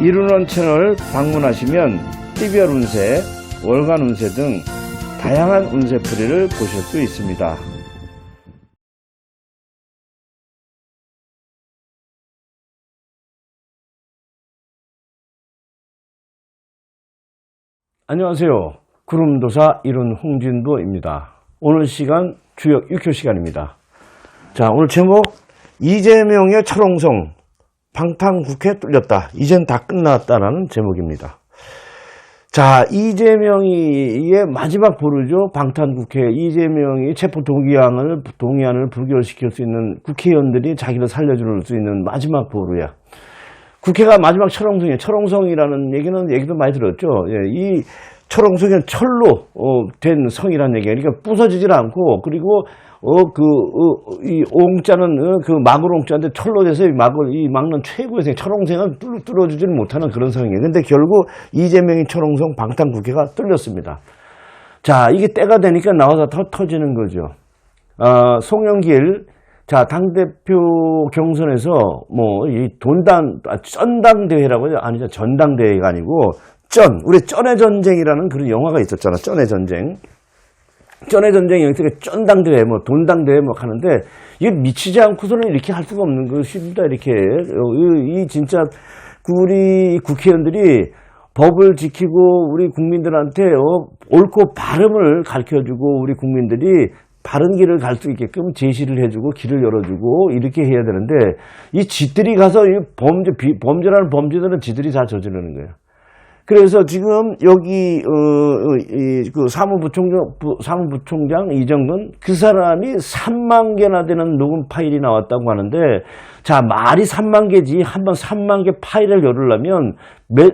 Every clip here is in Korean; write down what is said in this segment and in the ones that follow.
이루는 채널 방문하시면 TVR 운세, 월간 운세 등 다양한 운세풀이를 보실 수 있습니다. 안녕하세요. 구름도사 이룬 홍진도입니다. 오늘 시간 주역 6교 시간입니다. 자, 오늘 제목 이재명의 철옹성 방탄국회 뚫렸다. 이젠 다 끝났다라는 제목입니다. 자, 이재명이 의 마지막 보루죠. 방탄국회. 이재명이 체포 동의안을, 동의안을 부결시킬 수 있는 국회의원들이 자기를 살려줄 수 있는 마지막 보루야. 국회가 마지막 철옹성이에요. 철옹성이라는 얘기는 얘기도 많이 들었죠. 예, 이 철옹성은 철로 어, 된 성이라는 얘기예요. 그러니까 부서지질 않고 그리고 어, 그, 어, 이 옹자는, 어, 그 막을 옹자인데 철로 돼서 이 막을, 이 막는 최고의 성, 철옹성은 뚫, 뚫어주지는 못하는 그런 성이에요. 근데 결국 이재명이 철옹성 방탄 국회가 뚫렸습니다. 자, 이게 때가 되니까 나와서 터, 터지는 거죠. 어, 송영길, 자, 당대표 경선에서 뭐, 이 돈당, 아, 쩐당대회라고 하죠. 아니죠. 전당대회가 아니고, 쩐, 우리 쩐의 전쟁이라는 그런 영화가 있었잖아. 쩐의 전쟁. 쩐의 전쟁이 여기서 쩐당대회, 뭐, 돈당대회 뭐 하는데, 이게 미치지 않고서는 이렇게 할 수가 없는 것입니다. 이렇게. 어, 이, 이 진짜, 우리 국회의원들이 법을 지키고 우리 국민들한테 어, 옳고 바름을 가르쳐주고 우리 국민들이 바른 길을 갈 수 있게끔 제시를 해주고 길을 열어주고 이렇게 해야 되는데 이 지들이 가서 이 범죄 비, 범죄라는 범죄들은 지들이 다 저지르는 거예요. 그래서 지금 여기 어, 어, 이, 그 사무부총장 부, 사무부총장 이정근 그 사람이 3만 개나 되는 녹음 파일이 나왔다고 하는데 자 말이 3만 개지 한번 3만 개 파일을 열으려면 몇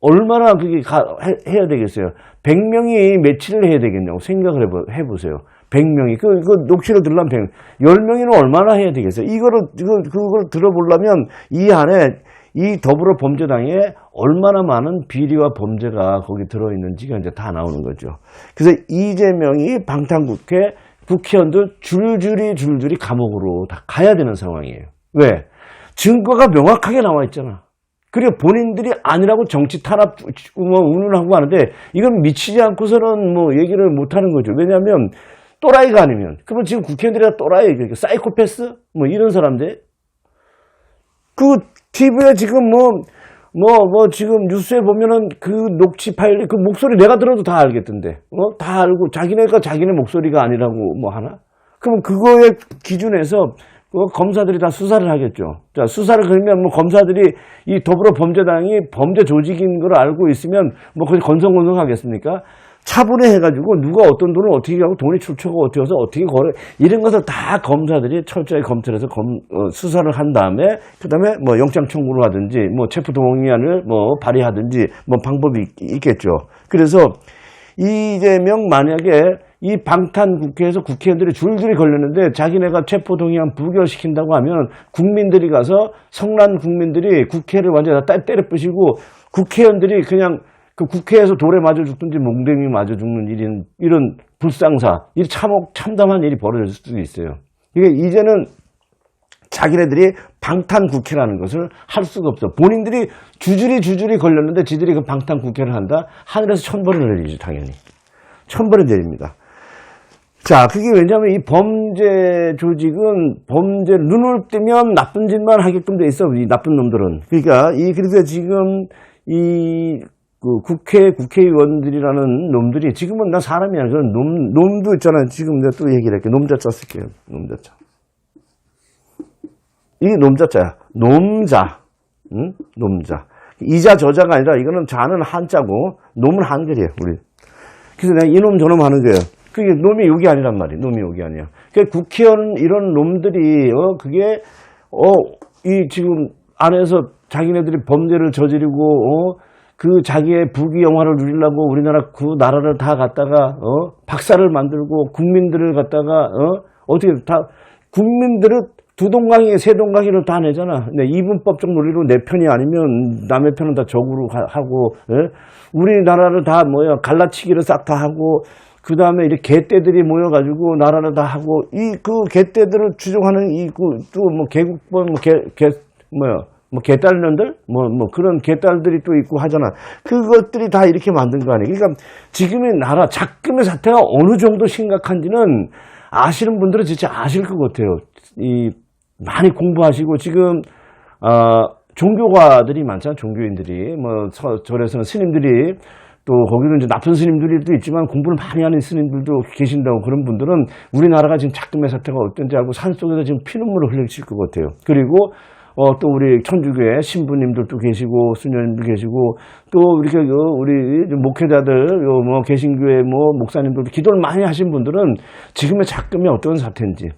얼마나 그게 가, 해, 해야 되겠어요? 100명이 며칠을 해야 되겠냐고 생각을 해보, 해보세요. 100명이 그, 그 녹취를 들으려면 100, 10명이면 얼마나 해야 되겠어요? 이거를 이거 그걸 들어보려면 이 안에 이 더불어 범죄당에 얼마나 많은 비리와 범죄가 거기 들어있는지가 이제 다 나오는 거죠. 그래서 이재명이 방탄국회 국회의원들 줄줄이 줄줄이 감옥으로 다 가야 되는 상황이에요. 왜? 증거가 명확하게 나와 있잖아. 그리고 본인들이 아니라고 정치 탄압 뭐 운운하고 하는데 이건 미치지 않고서는 뭐 얘기를 못 하는 거죠. 왜냐하면 또라이가 아니면 그러면 지금 국회의원들이 다 또라이, 사이코패스 뭐 이런 사람들 그 TV에 지금 뭐, 뭐, 뭐, 지금 뉴스에 보면은 그 녹취 파일, 그 목소리 내가 들어도 다 알겠던데. 어? 다 알고 자기네가 자기네 목소리가 아니라고 뭐 하나? 그럼 그거에 기준에서 어, 검사들이 다 수사를 하겠죠. 자, 수사를 그러면 뭐 검사들이 이 더불어 범죄당이 범죄 조직인 걸 알고 있으면 뭐 거기 건성건성 하겠습니까? 차분해 해가지고 누가 어떤 돈을 어떻게 하고 돈이 출처가 어떻게 해서 어떻게 거래 이런 것을 다 검사들이 철저히 검토해서 검, 어, 수사를 한 다음에 그 다음에 뭐 영장 청구를 하든지 뭐 체포 동의안을 뭐 발의하든지 뭐 방법이 있, 겠죠. 그래서 이재명 만약에 이 방탄 국회에서 국회의원들이 줄줄이 걸렸는데 자기네가 체포 동의안 부결시킨다고 하면 국민들이 가서 성난 국민들이 국회를 완전히 다 때려 부시고 국회의원들이 그냥 그 국회에서 돌에 맞아 죽든지 몽댕이 맞아 죽는 일인 이런 불상사, 이 참혹 참담한 일이 벌어질 수도 있어요. 이게 이제는 자기네들이 방탄 국회라는 것을 할 수가 없어. 본인들이 주줄이 주줄이 걸렸는데 지들이 그 방탄 국회를 한다. 하늘에서 천벌을 내리죠, 당연히. 천벌을 내립니다. 자, 그게 왜냐하면 이 범죄 조직은 범죄 눈을 뜨면 나쁜 짓만 하게끔 돼 있어. 이 나쁜 놈들은. 그러니까 이 그래서 지금 이 그 국회 국회의원들이라는 놈들이 지금은 나 사람이 아니라 놈 놈도 있잖아요. 지금 내가 또 얘기를 할게. 놈자자 쓸게요. 놈자자. 이 놈자자야. 놈자. 응? 놈자. 이자 저자가 아니라 이거는 자는 한자고 놈은 한글이에요. 우리. 그래서 내가 이놈 저놈 하는 거예요. 그게 놈이 여기 아니란 말이에요. 놈이 여기 아니야. 그 국회의원 이런 놈들이 어 그게 어 이 지금 안에서 자기네들이 범죄를 저지르고 어 그 자기의 부귀 영화를 누리려고 우리나라 그 나라를 다 갖다가 어 박사를 만들고 국민들을 갖다가 어 어떻게 다 국민들을 두 동강이 세 동강이로 다 내잖아. 네, 이분법적 논리로 내 편이 아니면 남의 편은 다 적으로 가- 하고 예? 우리나라를 다 뭐야 갈라치기를 싹 다 하고 그 다음에 이렇게 개떼들이 모여가지고 나라를 다 하고 이 그 개떼들을 추종하는 이 그 또 뭐 개국본 뭐개 개 뭐야 뭐 개딸년들 뭐 뭐 그런 개딸들이 또 있고 하잖아. 그것들이 다 이렇게 만든 거 아니에요. 그러니까 지금의 나라 작금의 사태가 어느 정도 심각한지는 아시는 분들은 진짜 아실 것 같아요. 이 많이 공부하시고 지금 아 종교가들이 많잖아. 종교인들이 뭐 서- 절에서는 스님들이 또 거기는 이제 나쁜 스님들도 있지만 공부를 많이 하는 스님들도 계신다고 그런 분들은 우리나라가 지금 작금의 사태가 어떤지 알고 산속에서 지금 피눈물을 흘리실 것 같아요. 그리고 어, 또 우리 천주교의 신부님들도 계시고 수녀님도 계시고 또 이렇게 요 우리 목회자들 요뭐 개신교회 뭐 목사님들도 기도를 많이 하신 분들은 지금의 작금이 어떤 사태인지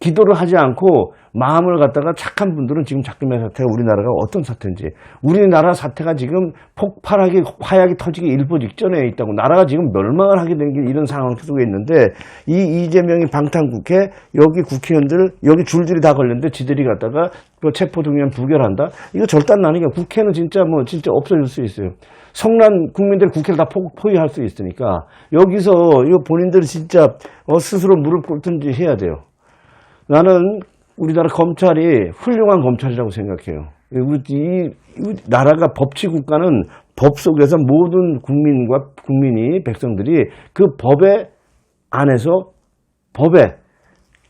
기도를 하지 않고 마음을 갖다가 착한 분들은 지금 작금의 사태가 우리나라가 어떤 사태인지. 우리나라 사태가 지금 폭발하게 화약이 터지기 일보 직전에 있다고 나라가 지금 멸망을 하게 된 게 이런 상황 속에 있는데 이 이재명이 방탄국회 여기 국회의원들 여기 줄줄이 다 걸렸는데 지들이 갖다가 그 체포동의안 부결한다? 이거 절단 나니까 국회는 진짜 뭐 진짜 없어질 수 있어요. 성난 국민들 국회를 다 포, 포위할 수 있으니까 여기서 이거 본인들이 진짜 어, 스스로 무릎 꿇든지 해야 돼요 나는 우리나라 검찰이 훌륭한 검찰이라고 생각해요. 우리 나라가 법치 국가는 법 속에서 모든 국민과 국민이 백성들이 그 법의 안에서 법의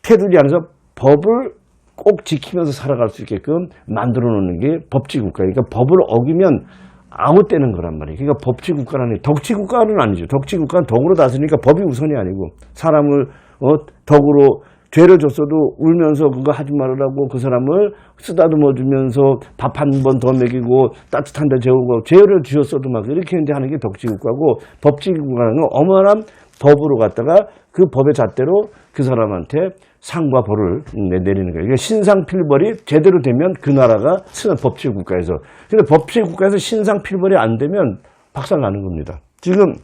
테두리 안에서 법을 꼭 지키면서 살아갈 수 있게끔 만들어 놓는 게 법치 국가예요. 그러니까 법을 어기면 아웃되는 거란 말이에요. 그러니까 법치 국가라는 덕치 국가는 아니죠. 덕치 국가는 덕으로 다스리니까 법이 우선이 아니고 사람을 어, 덕으로 죄를 줬어도 울면서 그거 하지 말으라고 그 사람을 쓰다듬어 주면서 밥 한 번 더 먹이고 따뜻한 데 재우고 죄를 지었어도 막 이렇게 이제 하는 게 덕지 국가고 법치 국가는 어마어마한 법으로 갖다가 그 법의 잣대로 그 사람한테 상과 벌을 내- 내리는 거예요. 신상필벌이 제대로 되면 그 나라가 쓰는 법치 국가에서. 근데 법치 국가에서 신상필벌이 안 되면 박살 나는 겁니다. 지금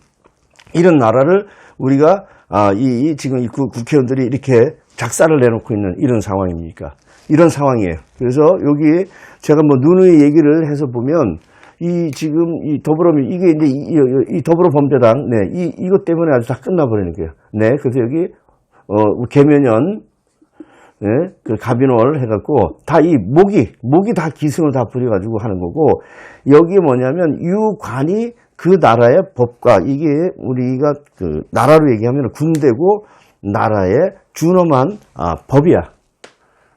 이런 나라를 우리가 아, 이, 이 지금 이 국- 국회의원들이 이렇게 작사를 내놓고 있는 이런 상황입니까? 이런 상황이에요. 그래서 여기 제가 뭐 누누이 얘기를 해서 보면 이 지금 이 더불어민 이게 이제 이, 이- 이 더불어 범죄당 네, 이 이것 때문에 아주 다 끝나버리는 거예요. 네, 그래서 여기 어 개면연 예, 그 가비놀 해갖고 다 이 목이 목이 다 기승을 다 부려가지고 하는 거고 여기에 뭐냐면 유관이 그 나라의 법과 이게 우리가 그 나라로 얘기하면 군대고 나라의 준엄한 아, 법이야.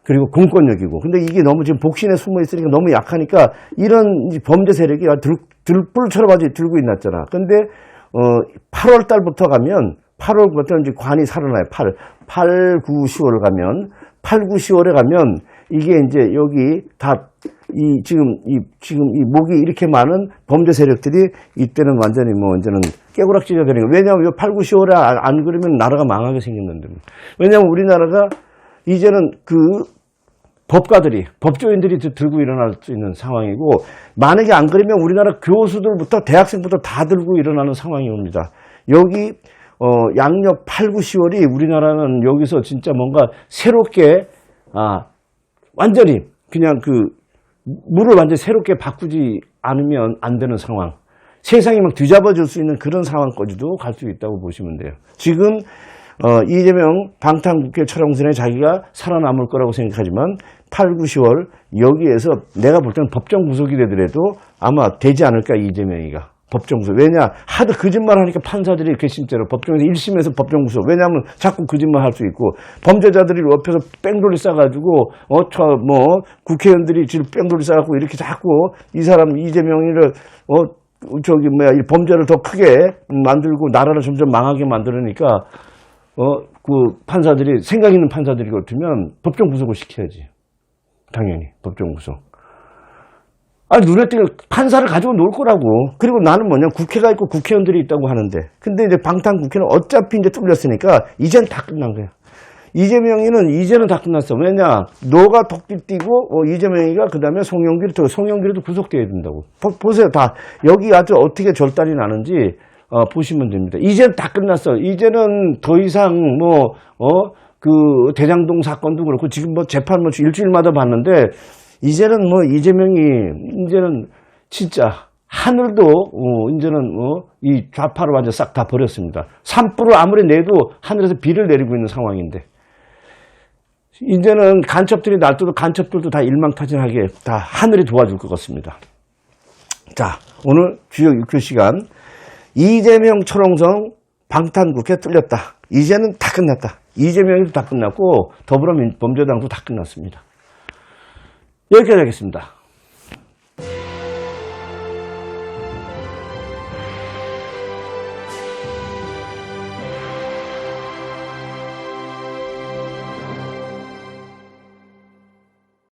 그리고 공권력이고. 근데 이게 너무 지금 복신에 숨어 있으니까 너무 약하니까 이런 이 범죄 세력이 들, 들불처럼 아주 들고 있났잖아. 근데, 어, 8월 달부터 가면, 8월부터 이제 관이 살아나요. 8, 8, 9, 10월 가면, 8, 9, 10월에 가면, 이게 이제 여기 다, 이, 지금, 이, 지금 이 목이 이렇게 많은 범죄 세력들이 이때는 완전히 뭐, 이제는 깨구락지가 되는 거예요. 왜냐하면 8, 9, 10월에 안, 안 그러면 나라가 망하게 생겼는데. 왜냐하면 우리나라가 이제는 그 법가들이 법조인들이 들- 들고 일어날 수 있는 상황이고 만약에 안 그러면 우리나라 교수들부터 대학생부터 다 들고 일어나는 상황이 옵니다. 여기 어, 양력 8, 9, 10월이 우리나라는 여기서 진짜 뭔가 새롭게 아 완전히 그냥 그 물을 완전히 새롭게 바꾸지 않으면 안 되는 상황. 세상이 막 뒤잡아질 수 있는 그런 상황까지도 갈 수 있다고 보시면 돼요. 지금 어, 이재명 방탄국회 철옹선에 자기가 살아남을 거라고 생각하지만 8, 9, 10월 여기에서 내가 볼 때는 법정 구속이 되더라도 아마 되지 않을까 이재명이가 법정 구속. 왜냐 하도 거짓말 하니까 판사들이 이렇게 진짜로 법정에서 1심에서 법정 구속. 왜냐하면 자꾸 거짓말 할 수 있고 범죄자들이 옆에서 뺑돌이 싸가지고 어저 뭐 국회의원들이 지금 뺑돌이 싸갖고 이렇게 자꾸 이 사람 이재명이를 어 저기 뭐야 이 범죄를 더 크게 만들고 나라를 점점 망하게 만들으니까 어, 그 판사들이, 생각 있는 판사들이 같으면 법정 구속을 시켜야지. 당연히, 법정 구속. 아, 눈에 띄게 판사를 가지고 놀 거라고. 그리고 나는 뭐냐, 국회가 있고 국회의원들이 있다고 하는데. 근데 이제 방탄 국회는 어차피 이제 뚫렸으니까, 이젠 다 끝난 거야. 이재명이는 이제는 다 끝났어. 왜냐, 너가 덕기 뛰고, 어, 이재명이가 그 다음에 송영길이 또, 송영길이도 구속돼야 된다고. 보, 세요 다. 여기 아주 어떻게 절단이 나는지, 어, 보시면 됩니다. 이제는 다 끝났어. 이제는 더 이상 뭐, 어, 그 대장동 사건도 그렇고 지금 뭐 재판 뭐 일주일마다 봤는데 이제는 뭐 이재명이 이제는 진짜 하늘도 어, 이제는 어, 이 좌파를 완전 싹 다 버렸습니다. 산불을 아무리 내도 하늘에서 비를 내리고 있는 상황인데 이제는 간첩들이 날뛰도 간첩들도 다 일망타진하게 다 하늘이 도와줄 것 같습니다. 자, 오늘 주요 6교 시간 이재명 초롱성 방탄국회 뚫렸다. 이제는 다 끝났다. 이재명도 다 끝났고 더불어민주당도 다 끝났습니다. 여기까지 하겠습니다.